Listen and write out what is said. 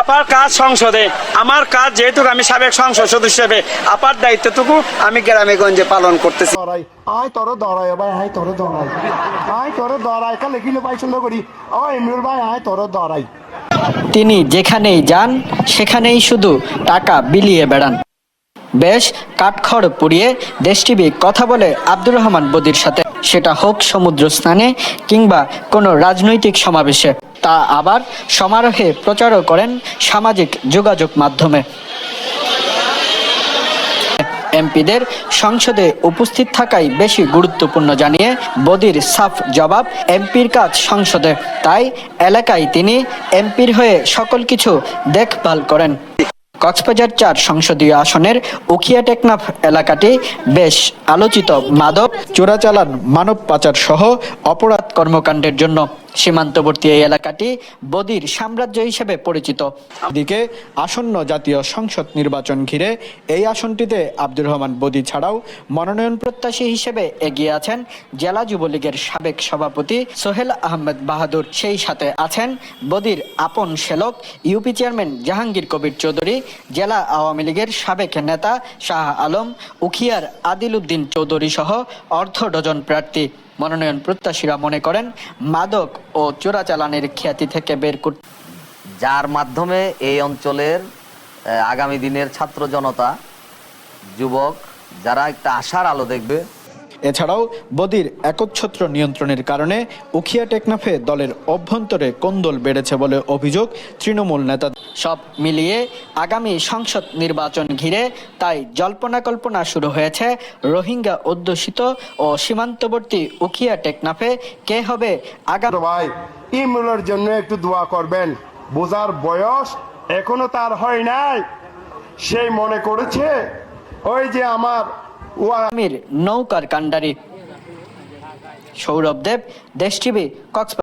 আপার কাজ সংসদে আমার কাজ যেহেতু আমি সাবেক সংসদ সদস্য হিসেবে আপার দায়িত্বটুকু আমি গ্রামে গঞ্জে পালন করতেছি। দরাই আয় তোর দরাই ভাই আয় তোর দরাই আয় তোর দরাই কালে কিলো করি। ও ইমরুল ভাই আয় তোর দরাই তিনি যেখানেই যান সেখানেই শুধু টাকা বিলিয়ে বেড়ান। বেশ কাঠখড় পুড়িয়ে দেশ টিভি কথা বলে আব্দুর রহমান বদির সাথে সেটা হোক সমুদ্র স্নানে কিংবা কোনো রাজনৈতিক সমাবেশে। তা আবার সমারোহে প্রচারও করেন সামাজিক যোগাযোগ মাধ্যমে। এমপিদের সংসদে উপস্থিত থাকাই বেশি গুরুত্বপূর্ণ জানিয়ে বদির সাফ জবাব এমপির কাজ সংসদে। তাই এলাকায় তিনি এমপির হয়ে সকল কিছু দেখভাল করেন। কক্সবাজার চার সংসদীয় আসনের উখিয়া টেকনাফ এলাকাটি বেশ আলোচিত মাদক চোরাচালান মানব পাচার সহ অপরাধ কর্মকাণ্ডের জন্য। সীমান্তবর্তী এই এলাকাটি বদির সাম্রাজ্য হিসেবে পরিচিত। দিকে আসন্ন জাতীয় সংসদ নির্বাচন ঘিরে এই আসনটিতে আব্দুর রহমান বদি ছাড়াও মনোনয়ন প্রত্যাশী হিসেবে এগিয়ে আছেন জেলা যুবলীগের সাবেক সভাপতি সোহেল আহমেদ বাহাদুর। সেই সাথে আছেন বদির আপন সেলক ইউপি চেয়ারম্যান জাহাঙ্গীর কবির চৌধুরী জেলা আওয়ামী লীগের সাবেক নেতা শাহ আলম, উখিয়ার আদিল উদ্দিন চৌধুরী সহ অর্ধ ডজন প্রার্থী। মনোনয়ন প্রত্যাশীরা মনে করেন, মাদক ও চোরাচালানের খ্যাতি থেকে বের করতে যার মাধ্যমে এই অঞ্চলের আগামী দিনের ছাত্র জনতা, যুবক, যারা একটা আশার আলো দেখবে এছাড়াও বদির একচ্ছত্র নিয়ন্ত্রণের কারণে উখিয়া টেকনাফে দলের অভ্যন্তরে কোন্দল বেড়েছে বলে অভিযোগ তৃণমূল নেতা। সব মিলিয়ে আগামী সংসদ নির্বাচন ঘিরে তাই জল্পনা কল্পনা শুরু হয়েছে রোহিঙ্গা অধ্যুষিত ও সীমান্তবর্তী উখিয়া টেকনাফে কে হবে আগামী ভাই ইমরুলের জন্য একটু দোয়া করবেন। বোঝার বয়স এখনও তার হয় নাই। সেই মনে করেছে ওই যে আমার ওয়া আমির নৌকার কাণ্ডারি সৌরভ দেব দেশ টিভি কক্সবাজার।